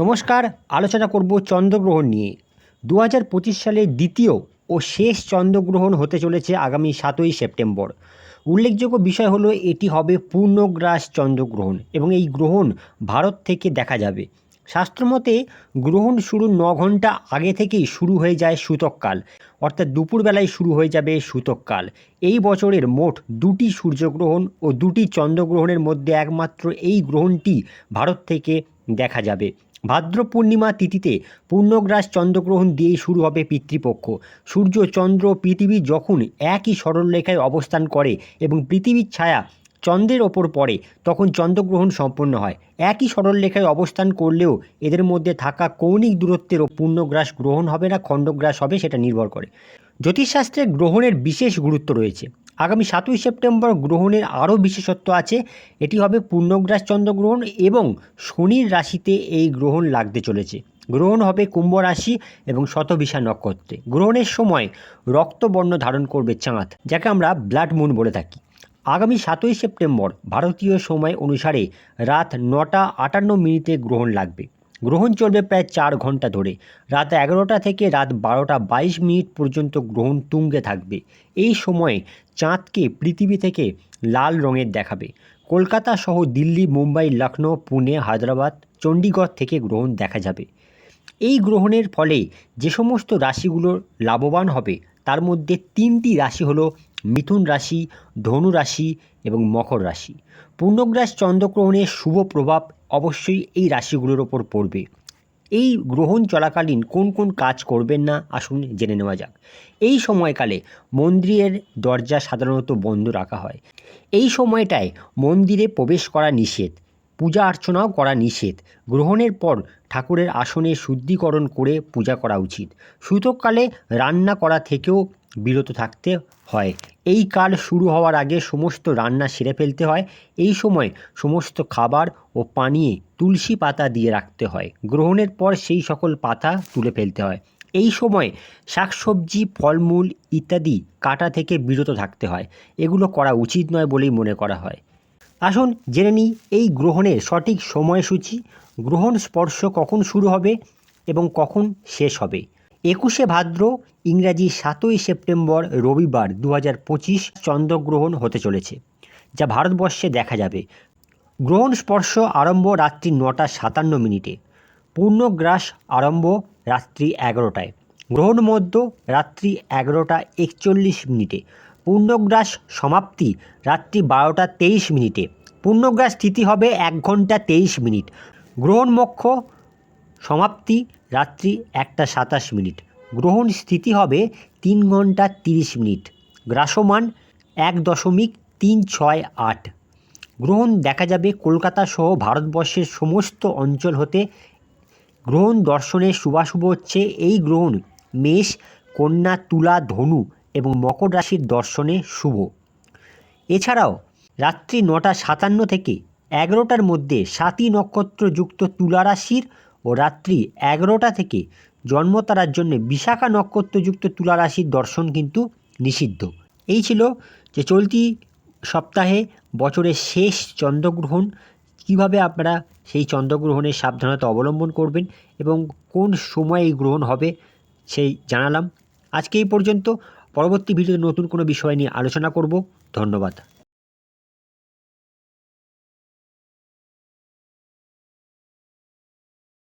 নমস্কার, আলোচনা করব চন্দ্রগ্রহণ নিয়ে। দু হাজার পঁচিশ সালের দ্বিতীয় ও শেষ চন্দ্রগ্রহণ হতে চলেছে আগামী সাতই সেপ্টেম্বর। উল্লেখযোগ্য বিষয় হলো, এটি হবে পূর্ণগ্রাস চন্দ্রগ্রহণ এবং এই গ্রহণ ভারত থেকে দেখা যাবে। শাস্ত্রমতে গ্রহণ শুরু ন ঘণ্টা আগে থেকেই শুরু হয়ে যায় সূতককাল, অর্থাৎ দুপুরবেলায় শুরু হয়ে যাবে সূতককাল। এই বছরের মোট দুটি সূর্যগ্রহণ ও দুটি চন্দ্রগ্রহণের মধ্যে একমাত্র এই গ্রহণটি ভারত থেকে দেখা যাবে। ভাদ্র পূর্ণিমা তিথিতে পূর্ণগ্রাস চন্দ্রগ্রহণ দিয়েই শুরু হবে পিতৃপক্ষ। সূর্য, চন্দ্র, পৃথিবী যখন একই সরলরেখায় অবস্থান করে এবং পৃথিবীর ছায়া চন্দ্রের ওপর পড়ে, তখন চন্দ্রগ্রহণ সম্পন্ন হয়। একই সরলরেখায় অবস্থান করলেও এদের মধ্যে থাকা কৌণিক দূরত্বেরও পূর্ণগ্রাস গ্রহণ হবে না, খণ্ডগ্রাস হবে সেটা নির্ভর করে। জ্যোতিষশাস্ত্রে গ্রহণের বিশেষ গুরুত্ব রয়েছে। আগামী সাতই সেপ্টেম্বর গ্রহণের আরও বিশেষত্ব আছে। এটি হবে পূর্ণগ্রাস চন্দ্রগ্রহণ এবং শনির রাশিতে এই গ্রহণ লাগতে চলেছে। গ্রহণ হবে কুম্ভ রাশি এবং শতবিশা নক্ষত্রে। গ্রহণের সময় রক্তবর্ণ ধারণ করবে চাঁদ, যাকে আমরা ব্লাড মুন বলে থাকি। আগামী সাতই সেপ্টেম্বর ভারতীয় সময় অনুসারে রাত নটা আটান্ন মিনিটে গ্রহণ লাগবে। গ্রহণ চলবে প্রায় চার ঘণ্টা ধরে। রাত এগারোটা থেকে রাত বারোটা বাইশ মিনিট পর্যন্ত গ্রহণ তুঙ্গে থাকবে। এই সময়ে চাঁদকে পৃথিবী থেকে লাল রঙের দেখাবে। কলকাতা সহ দিল্লি, মুম্বাই লখনৌ পুনে, হায়দ্রাবাদ, চণ্ডীগড় থেকে গ্রহণ দেখা যাবে। এই গ্রহণের ফলে যে সমস্ত রাশিগুলো লাভবান হবে, তার মধ্যে তিনটি রাশি হলো মিথুন রাশি, ধনু রাশি এবং মকর রাশি। পূর্ণগ্রাস চন্দ্রগ্রহণের শুভ প্রভাব অবশ্যই এই রাশিগুলোর ওপর পড়বে। এই গ্রহণ চলাকালীন কোন কোন কাজ করবেন না, আসুন জেনে নেওয়া যাক। এই সময়কালে মন্দিরের দরজা সাধারণত বন্ধ রাখা হয়। এই সময়টায় মন্দিরে প্রবেশ করা নিষেধ। পূজা অর্চনাও করা নিষেধ। গ্রহণের পর ঠাকুরের আসনে শুদ্ধিকরণ করে পূজা করা উচিত। সূতককালে রান্না করা থেকেও বিরত থাকতে হয়। এই কাল শুরু হওয়ার আগে সমস্ত রান্না সেরে ফেলতে হয়। এই সময় সমস্ত খাবার ও পানীয়ে তুলসী পাতা দিয়ে রাখতে হয়। গ্রহণের পর সেই সকল পাতা তুলে ফেলতে হয়। এই সময় শাকসবজি, ফলমূল ইত্যাদি কাটা থেকে বিরত থাকতে হয়। এগুলো করা উচিত নয় বলেই মনে করা হয়। আসুন জেনে নিই এই গ্রহণের সঠিক সময়সূচি। গ্রহণ স্পর্শ কখন শুরু হবে এবং কখন শেষ হবে? একুশে ভাদ্র, ইংরাজি সাতই সেপ্টেম্বর, রবিবার দু হাজার পঁচিশ চন্দ্রগ্রহণ হতে চলেছে, যা ভারতবর্ষে দেখা যাবে। গ্রহণ স্পর্শ আরম্ভ রাত্রি নটা সাতান্ন মিনিটে পূর্ণগ্রাস আরম্ভ রাত্রি এগারোটায়, গ্রহণ মধ্য রাত্রি এগারোটা একচল্লিশ মিনিটে পূর্ণগ্রাস সমাপ্তি, রাত্রি বারোটা তেইশ মিনিটে। পূর্ণগ্রাস স্থিতি হবে এক ঘণ্টা তেইশ মিনিট। গ্রহণ মক্ষ সমাপ্তি, রাত্রি একটা সাতাশ মিনিট। গ্রহণ স্থিতি হবে তিন ঘণ্টা তিরিশ মিনিট। গ্রাসমান এক দশমিক তিন ছয় আট। গ্রহণ দেখা যাবে কলকাতা সহ ভারতবর্ষের সমস্ত অঞ্চল হতে। গ্রহণ দর্শনের শুভাশুভ হচ্ছে এই গ্রহণ। মেষ, কন্যা, তুলা, ধনু এবং মকর রাশির দর্শনে শুভ। এছাড়াও, রাত্রি নটা সাতান্ন থেকে এগারোটার মধ্যে সাতই নক্ষত্রযুক্ত তুলা রাশির ও রাত্রি এগারোটা থেকে জন্মতারার জন্য বিশাখা নক্ষত্রযুক্ত তুলা রাশির দর্শন কিন্তু নিষিদ্ধ। এই ছিল যে চলতি সপ্তাহে বছরের শেষ চন্দ্রগ্রহণ। কীভাবে আপনারা সেই চন্দ্রগ্রহণের সাবধানতা অবলম্বন করবেন এবং কোন সময়ে এই গ্রহণ হবে, সেই জানালাম। আজকে এই পর্যন্ত। পরবর্তী ভিডিওতে নতুন কোনো বিষয় নিয়ে আলোচনা করব। ধন্যবাদ।